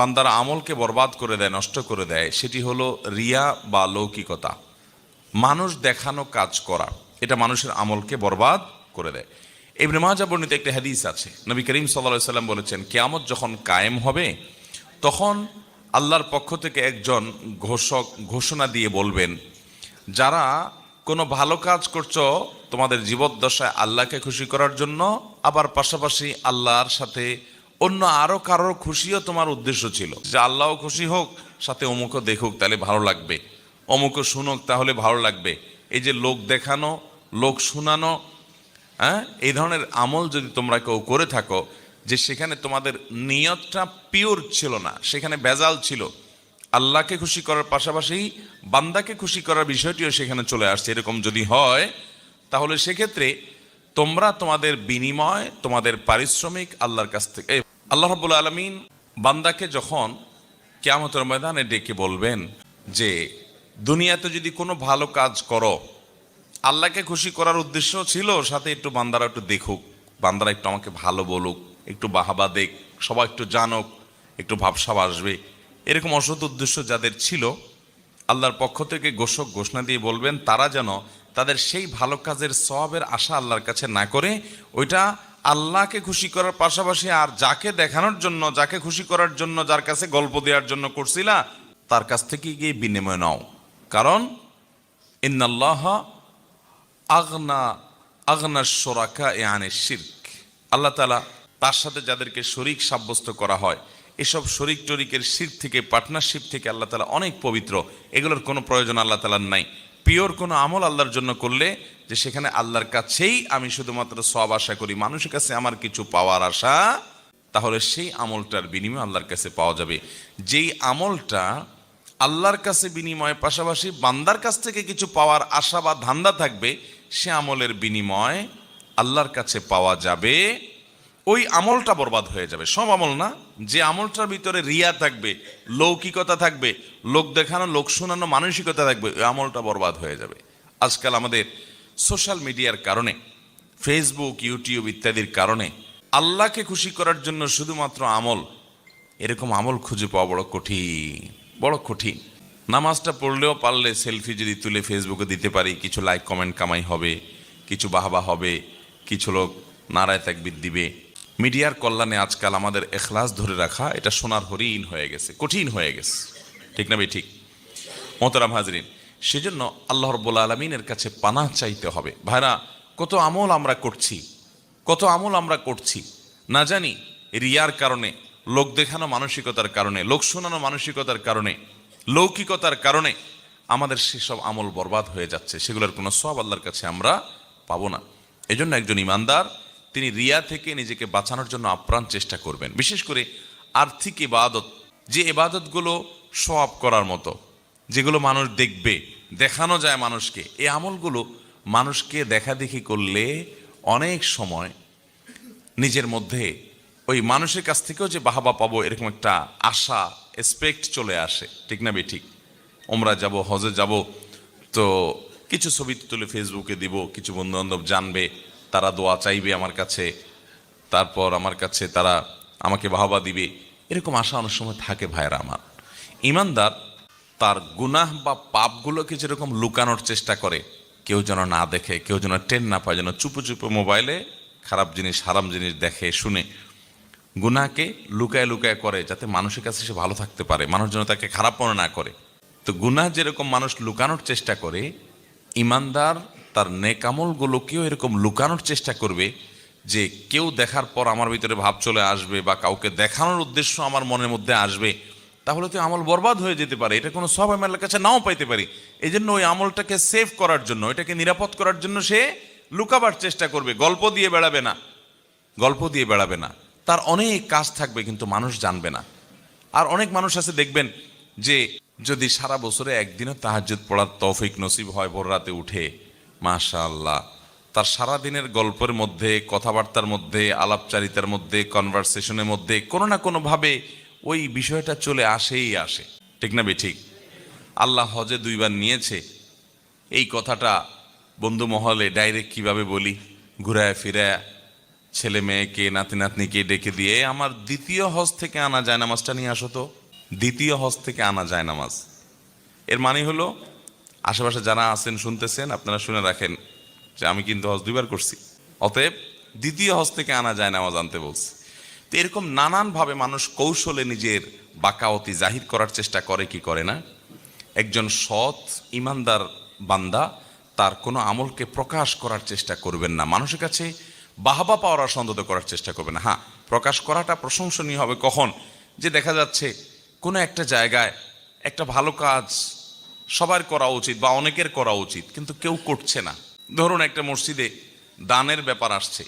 বান্দার আমলকে বরবাদ করে দেয়, নষ্ট করে দেয়, সেটি হলো রিয়া বা লৌকিকতা। মানুষ দেখানো কাজ করা, এটা মানুষের আমলকে বরবাদ করে দেয়। ইবনে মাজা বর্ণিত একটি হাদিস আছে, নবী করিম সাল্লা সাল্লাম বলেছেন, কেয়ামত যখন কায়েম হবে, তখন আল্লাহর পক্ষ থেকে একজন ঘোষক ঘোষণা দিয়ে বলবেন, যারা কোনো ভালো কাজ করছ, তোমাদের জীবদ্দশায় আল্লাহকে খুশি করার জন্য, আবার পাশাপাশি আল্লাহর সাথে অন্য আরও কারোর খুশিও তোমার উদ্দেশ্য ছিল। যে আল্লাহও খুশি হোক, সাথে অমুকও দেখুক, তাহলে ভালো লাগবে। অমুকও শুনুক, তাহলে ভালো লাগবে। এই যে লোক দেখানো, লোক শোনানো হ্যাঁ? এই ধরনের আমল যদি তোমরা কেউ করে থাকো, যে সেখানে তোমাদের নিয়তটা পিওর ছিল না, সেখানে বেজাল ছিল, আল্লাহকে খুশি করার পাশাপাশি বান্দাকে খুশি করার বিষয়টিও সেখানে চলে আসছে। এরকম যদি হয়, তাহলে সেক্ষেত্রে তোমরা তোমাদের বিনিময়, তোমাদের পারিশ্রমিক আল্লাহর কাছ থেকে আল্লাহ রব্বুল আলমিন বান্দাকে যখন কেয়ামতের ময়দানে ডেকে বলবেন যে, দুনিয়াতে যদি কোনো ভালো কাজ করো, আল্লাহকে খুশি করার উদ্দেশ্য ছিল, সাথে একটু বান্দারা একটু দেখুক, বান্দারা একটু আমাকে ভালো বলুক, একটু বাহাবা দেখ সবাই একটু জানুক, একটু ভাবসাব আসবে। এরকম অসৎ উদ্দেশ্য যাদের ছিল, আল্লাহর পক্ষ থেকে ঘোষক ঘোষণা দিয়ে বলবেন, তারা যেন তাদের সেই ভালো কাজের সবের আশা আল্লাহর কাছে না করে, ওইটা আল্লাহকে খুশি করার পাশাপাশি আর যাকে দেখানোর জন্য, যাকে খুশি করার জন্য, যার কাছে গল্প দেওয়ার জন্য করছিলা, তার কাছ থেকে গিয়ে বিনিময় নাও। কারণ, ইন্নাল্লাহ আগনা আগনা সোরাকা এ আনে শির্ক। আল্লাহ তালা তার সাথে যাদেরকে শরিক সাব্যস্ত করা হয়, এসব শরিক টরিকের শির থেকে পার্টনারশিপ থেকে আল্লাহ তালা অনেক পবিত্র। এগুলোর কোনো প্রয়োজন আল্লাহ তালার নাই। পিওর কোনো আমল আল্লাহর জন্য করলে যে সেখানে আল্লাহর কাছেই আমি শুধুমাত্র সব আশা করি। মানুষের কাছে আমার কিছু পাওয়ার আশা, তাহলে সেই আমলটার বিনিময় আল্লাহর কাছে পাওয়া যাবে। যেই আমলটা আল্লাহর কাছে বিনিময়, পাশাপাশি বান্দার কাছ থেকে কিছু পাওয়ার আশা বা ধান্দা থাকবে, সে আমলের বিনিময় আল্লাহর কাছে পাওয়া যাবে। ওই আমলটা বরবাদ হয়ে যাবে। সব আমল না, যে আমলটার ভিতরে রিয়া থাকবে, লৌকিকতা থাকবে, লোক দেখানো, লোক শোনানো, মানসিকতা থাকবে, ওই আমলটা বরবাদ হয়ে যাবে। আজকাল আমাদের সোশ্যাল মিডিয়ার কারণে, ফেসবুক, ইউটিউব ইত্যাদির কারণে, আল্লাহকে খুশি করার জন্য শুধুমাত্র আমল, এরকম আমল খুঁজে পাওয়া বড় কঠিন বড় কঠিন। নামাজটা পড়লেও পারলে সেলফি যদি তুলে ফেসবুকে দিতে পারি, কিছু লাইক কমেন্ট কামাই হবে, কিছু বাহবা হবে, কিছু লোক নারায় তাকবির দিবে। মিডিয়ার কল্যাণে আজকাল আমাদের এখলাস ধরে রাখা, এটা সোনার হরিণ হয়ে গেছে, কঠিন হয়ে গেছে। ঠিক না ভাই? ঠিক। মোহতারাম হাজরিন, সেজন্য আল্লাহ রব্বুল আলমিনের কাছে পানা চাইতে হবে। ভাইরা, কত আমল আমরা করছি, কত আমল আমরা করছি। না জানি, রিয়ার কারণে, লোক দেখানো মানসিকতার কারণে, লোক শোনানো মানসিকতার কারণে, লৌকিকতার কারণে আমাদের সেসব আমল বরবাদ হয়ে যাচ্ছে। সেগুলোর কোনো সব আল্লাহর কাছে আমরা পাবো না। এজন্য একজন ইমানদার তিনি রিয়া থেকে নিজেকে বাঁচানোর জন্য আপ্রাণ চেষ্টা করবেন। বিশেষ করে আর্থিক ইবাদত, যে ইবাদতগুলো সব করার মতো, যেগুলো মানুষ দেখবে, দেখানো যায় মানুষকে, এই আমলগুলো মানুষকে দেখা দেখি করলে অনেক সময় নিজের মধ্যে ওই মানুষের কাছ থেকেও যে বাহাবা পাবো, এরকম একটা আশা এক্সপেক্ট চলে আসে। ঠিক না বে ঠিক ওমরা যাব, হজে যাব, তো কিছু ছবি তুলে ফেসবুকে দিব, কিছু বন্ধু বান্ধব জানবে তারা দোয়া চাইবে আমার কাছে, তারপর আমার কাছে তারা আমাকে বাহবা দিবে। এরকম আশা অনেক সময় থাকে ভাইরা আমার। ইমানদার তার গুনাহ বা পাপগুলোকে যেরকম লুকানোর চেষ্টা করে, কেউ যেন না দেখে, কেউ যেন টেন না পায়, যেন চুপু চুপু মোবাইলে খারাপ জিনিস, হারাম জিনিস দেখে, শুনে। গুনাহকে লুকায় লুকায় করে যাতে মানুষের কাছে সে ভালো থাকতে পারে, মানুষ যেন তাকে খারাপ মনে না করে। তো গুনাহ যেরকম মানুষ লুকানোর চেষ্টা করে, ইমানদার তার নেকামলগুলোকেও এরকম লুকানোর চেষ্টা করবে যে কেউ দেখার পর আমার ভিতরে ভাব চলে আসবে বা কাউকে দেখানোর উদ্দেশ্য আমার মনের মধ্যে আসবে, তাহলে তো আমল বরবাদ হয়ে যেতে পারে। এটা কোনো সব আমার কাছে নাও পাইতে পারি। এই জন্য ওই আমলটাকে সেভ করার জন্য এটাকে নিরাপদ করার জন্য সে লুকাবার চেষ্টা করবে, গল্প দিয়ে বেড়াবে না। গল্প দিয়ে বেড়াবে না। তার অনেক কাজ থাকবে কিন্তু মানুষ জানবে না। আর অনেক মানুষ আছে দেখবেন যে যদি সারা বছরে একদিনও তাহাজ্জুদ পড়ার তৌফিক নসিব হয় ভোর রাতে উঠে মাশা আল্লাহ তার সারা দিনের গল্পের মধ্যে, কথাবার্তার মধ্যে, আলাপচারিতার মধ্যে কনভারসেশনের মধ্যে, কোনো না কোনোভাবে ওই বিষয়টা চলে আসেই আসে। ঠিক না বে ঠিক? আল্লাহ হজে দুইবার নিয়েছে। এই কথাটা বন্ধু মহলে ডাইরেক্ট কীভাবে বলি? ঘুরায় ফিরায় ছেলে মেয়েকে, নাতি নাতনিকে ডেকে দিয়ে আমার দ্বিতীয় হজ থেকে আনা যায় নামাজটা নিয়ে আসো তো। দ্বিতীয় হজ থেকে আনা যায় নামাজ এর মানে হলো আশেপাশে যারা আছেন, শুনতেছেন, আপনারা শুনে রাখেন যে আমি কিন্তু হজ দুইবার করছি। অতএব দ্বিতীয় হজ থেকে আনা যায় নামাজ আনতে বলছি। তো এরকম নানানভাবে মানুষ কৌশলে নিজের বাকাওতি জাহির করার চেষ্টা করে, কি করে না? একজন সৎ ইমানদার বান্দা তার কোনো আমলকে প্রকাশ করার চেষ্টা করবেন না। মানুষের কাছে বাহবা পাওয়ার সন্তত করার চেষ্টা করবেন না। হ্যাঁ প্রকাশ করাটা প্রশংসনীয় হবে কখন? যে দেখা যাচ্ছে কোনো একটা জায়গায় একটা ভালো কাজ সবার করা উচিত বা অনেকের করা উচিত, কিন্তু কেউ করছে না। ধরুন একটা মসজিদে দানের ব্যাপার আসছে।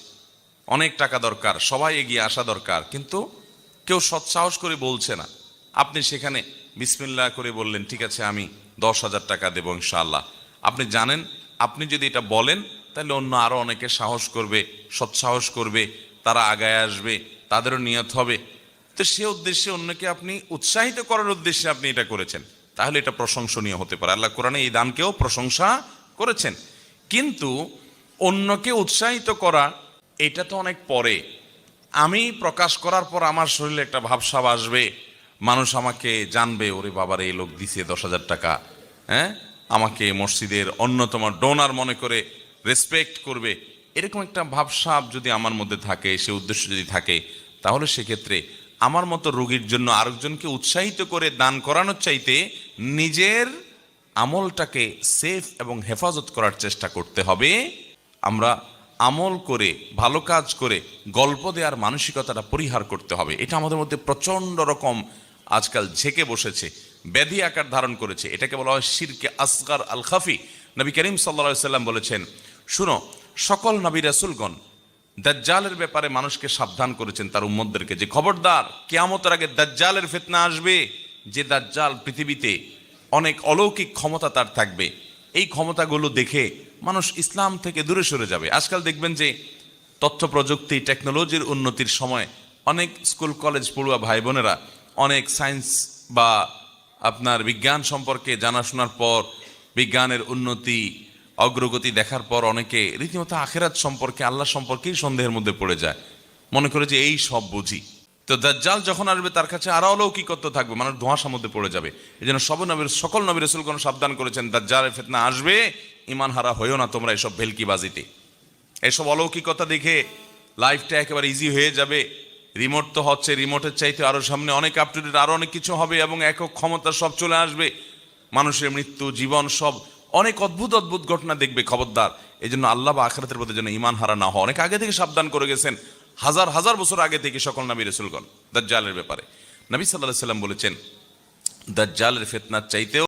অনেক টাকা দরকার, সবাই এগিয়ে আসা দরকার, কিন্তু কেউ সৎসাহস করে বলছে না। আপনি সেখানে বিসমিল্লাহ করে বললেন, ঠিক আছে, আমি দশ হাজার টাকা দেবো ইনশাআল্লাহ। আপনি জানেন, আপনি যদি এটা বলেন, তাহলে অন্য আরও অনেকে সাহস করবে, সৎসাহস করবে, তারা আগায় আসবে, তাদেরও নিয়ত হবে। তো সে উদ্দেশ্যে অন্যকে আপনি উৎসাহিত করার উদ্দেশ্যে আপনি এটা করেছেন। তাহলে এটা প্রশংসনীয় হতে পারে। আল্লাহ কোরআনে এই দানকেও প্রশংসা করেছেন। কিন্তু অন্যকে উৎসাহিত করা, এটা তো অনেক পরে। আমি প্রকাশ করার পর আমার শরীরে একটা ভাবসাব আসবে। মানুষ আমাকে জানবে, ওরে বাবার, এই লোক দিছে দশ হাজার টাকা। হ্যাঁ? আমাকে মসজিদের অন্যতম ডোনার মনে করে রেসপেক্ট করবে। এরকম একটা ভাবসাব যদি আমার মধ্যে থাকে, সে উদ্দেশ্য যদি থাকে, তাহলে সেক্ষেত্রে আমার মতো রোগীর জন্য আরেকজনকে উৎসাহিত করে দান করানোর চাইতে নিজের আমলটাকে সেফ এবং হেফাজত করার চেষ্টা করতে হবে। আমরা আমল করে, ভালো কাজ করে গল্প দেওয়ার মানসিকতাটা পরিহার করতে হবে। এটা আমাদের মধ্যে প্রচণ্ড রকম আজকাল ঝেঁকে বসেছে, ব্যাধি আকার ধারণ করেছে। এটাকে বলা হয় শিরকে আসগার আল খাফি নবী করিম সাল্লা সাল্লাম বলেছেন, শুনো, সকল নবী রাসুলগণ দাজ্জালের ব্যাপারে মানুষকে সাবধান করেছেন তার উম্মদদেরকে যে খবরদার কেয়ামতের আগে দাজ্জালের ফেতনা আসবে, যে দাজ্জাল পৃথিবীতে অনেক অলৌকিক ক্ষমতা তার থাকবে, এই ক্ষমতাগুলো দেখে মানুষ ইসলাম থেকে দূরে সরে যাবে। আজকাল দেখবেন যে তথ্য প্রযুক্তি, টেকনোলজির উন্নতির সময় অনেক স্কুল, কলেজ পড়ুয়া ভাই বোনেরা অনেক সায়েন্স বা আপনার বিজ্ঞান সম্পর্কে জানাশোনার পর বিজ্ঞানের উন্নতি অগ্রগতি দেখার পর অনেকে রীতিমতো আখেরাত সম্পর্কে, আল্লাহ সম্পর্কেই সন্দেহের মধ্যে পড়ে যায়। মনে করে যে এই সব বুঝি। তো দাজ্জাল যখন আসবে, তার কাছে আরও অলৌকিকত্ব থাকবে, মানুষ ধোঁয়াশার মধ্যে পড়ে যাবে। এই জন্য সব নবীর, সকল নবীর রসুলগণ সাবধান করেছেন, দাজ্জালের ফেতনা আসবে, ইমান হারা হইও না তোমরা এসব ভেলকিবাজিতে। এসব অলৌকিকতা দেখে লাইফটা একেবারে ইজি হয়ে যাবে। রিমোট তো হচ্ছে, রিমোটের চাইতে আরও সামনে অনেক আপ টু ডেট আরও অনেক কিছু হবে এবং একক ক্ষমতা সব চলে আসবে। মানুষের মৃত্যু, জীবন সব অনেক অদ্ভুত অদ্ভুত ঘটনা দেখবে খবরদার। এই জন্য আল্লাহ বা আখরাতের প্রতি যেন ইমান হারা না হয়। অনেক আগে থেকে সাবধান করে গেছেন। হাজার হাজার বছর আগে থেকে সকল নবী রসুলগণ, দাজ্জালের ব্যাপারে। নবী সাল্লাহ সাল্লাম বলেছেন, দাজ্জালের ফেতনার চাইতেও